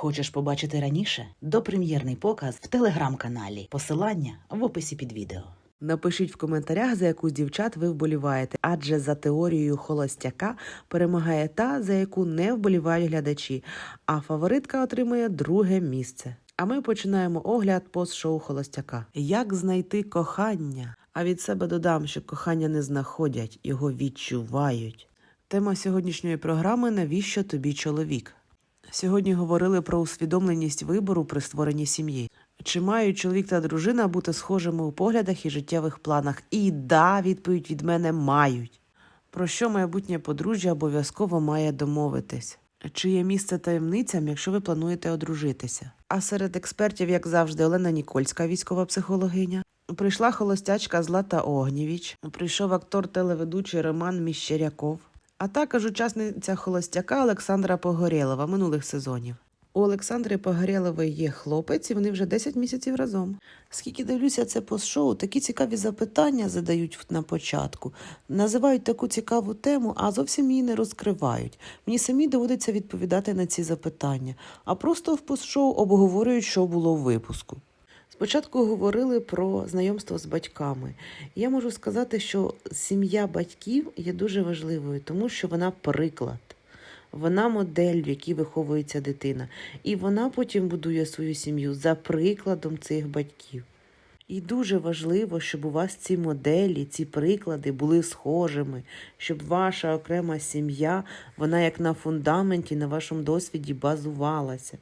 Хочеш побачити раніше? Допрем'єрний показ в телеграм-каналі. Посилання в описі під відео. Напишіть в коментарях, за яку з дівчат ви вболіваєте, адже за теорією холостяка перемагає та, за яку не вболівають глядачі, а фаворитка отримує друге місце. А ми починаємо огляд пост-шоу Холостяка. Як знайти кохання? А від себе додам, що кохання не знаходять, його відчувають. Тема сьогоднішньої програми Навіщо тобі чоловік? Сьогодні говорили про усвідомленість вибору при створенні сім'ї. Чи мають чоловік та дружина бути схожими у поглядах і життєвих планах? І да, відповідь від мене мають. Про що майбутнє подружжя обов'язково має домовитись? Чи є місце таємницям, якщо ви плануєте одружитися? А серед експертів, як завжди, Олена Нікольська, військова психологиня. Прийшла холостячка Злата Огнєвіч, прийшов актор телеведучий Роман Міщеряков, а також учасниця холостяка Олександра Погорєлова минулих сезонів. У Олександри Погорєлової є хлопець, і вони вже 10 місяців разом. Скільки дивлюся це пост-шоу, такі цікаві запитання задають на початку, називають таку цікаву тему, а зовсім її не розкривають. Мені самі доводиться відповідати на ці запитання, а просто в пост-шоу обговорюють, що було в випуску. Спочатку говорили про знайомство з батьками. Я можу сказати, що сім'я батьків є дуже важливою, тому що вона приклад. Вона модель, в якій виховується дитина, і вона потім будує свою сім'ю за прикладом цих батьків. І дуже важливо, щоб у вас ці моделі, ці приклади були схожими, щоб ваша окрема сім'я, вона як на фундаменті, на вашому досвіді базувалася.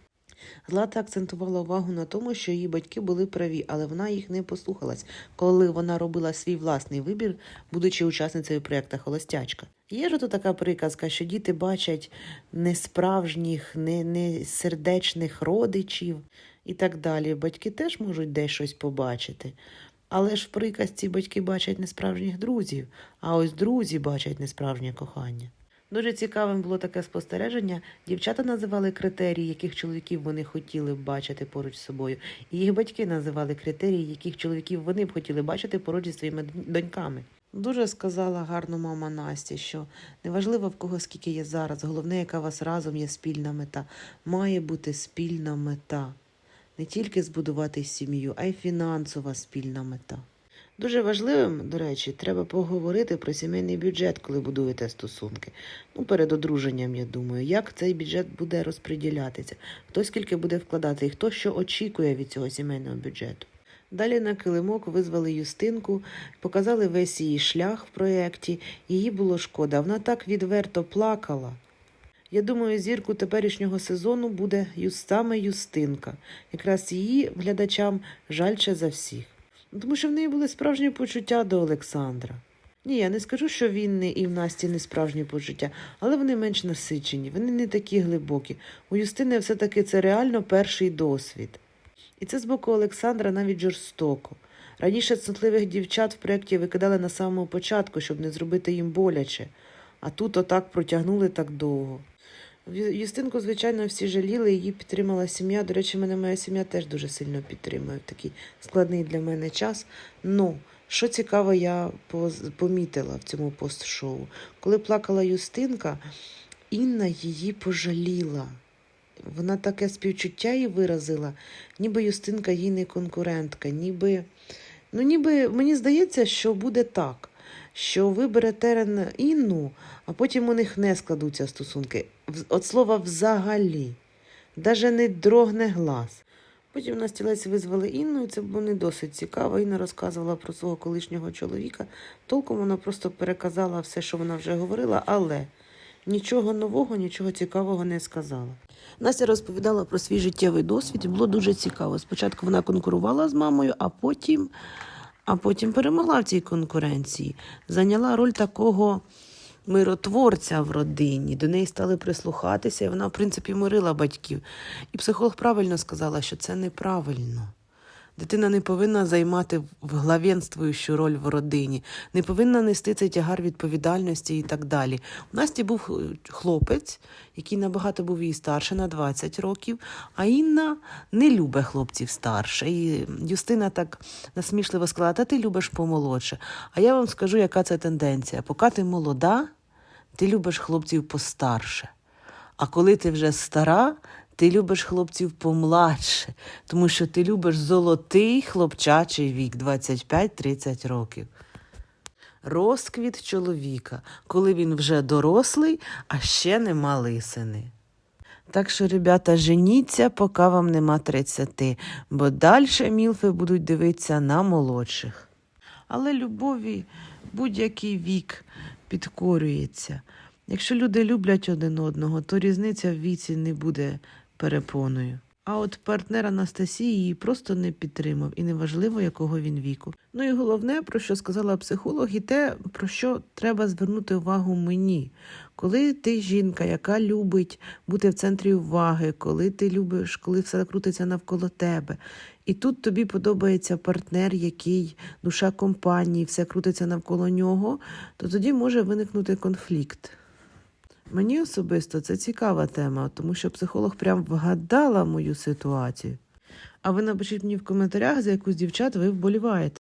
Злата акцентувала увагу на тому, що її батьки були праві, але вона їх не послухалась, коли вона робила свій власний вибір, будучи учасницею проєкту Холостячка. Є ж то така приказка, що діти бачать несправжніх, не, не сердечних родичів і так далі. Батьки теж можуть десь щось побачити. Але ж в приказці батьки бачать несправжніх друзів, а ось друзі бачать несправжнє кохання. Дуже цікавим було таке спостереження. Дівчата називали критерії, яких чоловіків вони хотіли б бачити поруч з собою. І їх батьки називали критерії, яких чоловіків вони б хотіли бачити поруч зі своїми доньками. Дуже сказала гарно мама Насті, що неважливо в кого скільки є зараз, головне, яка у вас разом є спільна мета. Має бути спільна мета. Не тільки збудувати сім'ю, а й фінансова спільна мета. Дуже важливим, до речі, треба поговорити про сімейний бюджет, коли будуєте стосунки. Ну, перед одруженням, я думаю, як цей бюджет буде розподілятися, хто скільки буде вкладати і хто що очікує від цього сімейного бюджету. Далі на килимок визвали Юстинку, показали весь її шлях в проєкті. Її було шкода. Вона так відверто плакала. Я думаю, зірку теперішнього сезону буде саме Юстинка. Якраз її глядачам жальче за всіх. Ну, Тому що в неї були справжні почуття до Олександра. Ні, я не скажу, що він не і в Насті не справжні почуття, але вони менш насичені, вони не такі глибокі. У Юстини все-таки це реально перший досвід. І це з боку Олександра навіть жорстоко. Раніше цнотливих дівчат в проєкті викидали на самому початку, щоб не зробити їм боляче, а тут отак протягнули так довго. Юстинку, звичайно, всі жаліли, її підтримала сім'я. До речі, мене моя сім'я теж дуже сильно підтримує в такий складний для мене час. Ну, що цікаво, я помітила в цьому пост-шоу. Коли плакала Юстинка, Інна її пожаліла. Вона таке співчуття їй виразила, ніби Юстинка їй не конкурентка, ніби. Ну, ніби мені здається, що буде так, що вибере терен Інну, а потім у них не складуться стосунки. От слова взагалі, даже не дрогне глас. Потім на стілець визвали Інну, і це було не досить цікаво. Інна розказувала про свого колишнього чоловіка. Толком вона просто переказала все, що вона вже говорила, але нічого нового, нічого цікавого не сказала. Настя розповідала про свій життєвий досвід, і було дуже цікаво. Спочатку вона конкурувала з мамою, а потім, а потім перемогла в цій конкуренції. Зайняла роль такого миротворця в родині. До неї стали прислухатися, і вона, в принципі, мирила батьків. І психолог правильно сказала, що це неправильно. Дитина не повинна займати главенствуючу роль в родині, не повинна нести цей тягар відповідальності і так далі. У Насті був е, хлопець, який набагато був її старше на 20 років, а Інна не любить хлопців старше. І Юстина так насмішливо сказала: та ти любиш помолодше. А я вам скажу, яка це тенденція. Поки ти молода, ти любиш хлопців постарше. А коли ти вже стара, ти любиш хлопців помладше, тому що ти любиш золотий хлопчачий вік 25-30 років. Розквіт чоловіка, коли він вже дорослий, а ще нема лисини. Так що, ребята, женіться, поки вам нема 30, бо далі мілфи будуть дивитися на молодших. Але любові будь-який вік підкорюється. Якщо люди люблять один одного, то різниця в віці не буде перепоною. А от партнер Анастасії її просто не підтримав, і неважливо, якого він віку. Ну і головне, про що сказала психолог, і те, про що треба звернути увагу мені. Коли ти жінка, яка любить бути в центрі уваги, коли ти любиш, коли все крутиться навколо тебе, і тут тобі подобається партнер, який душа компанії, все крутиться навколо нього, то тоді може виникнути конфлікт. Мені особисто це цікава тема, тому що психолог прям вгадала мою ситуацію. А ви напишіть мені в коментарях, за якусь дівчат ви вболіваєте.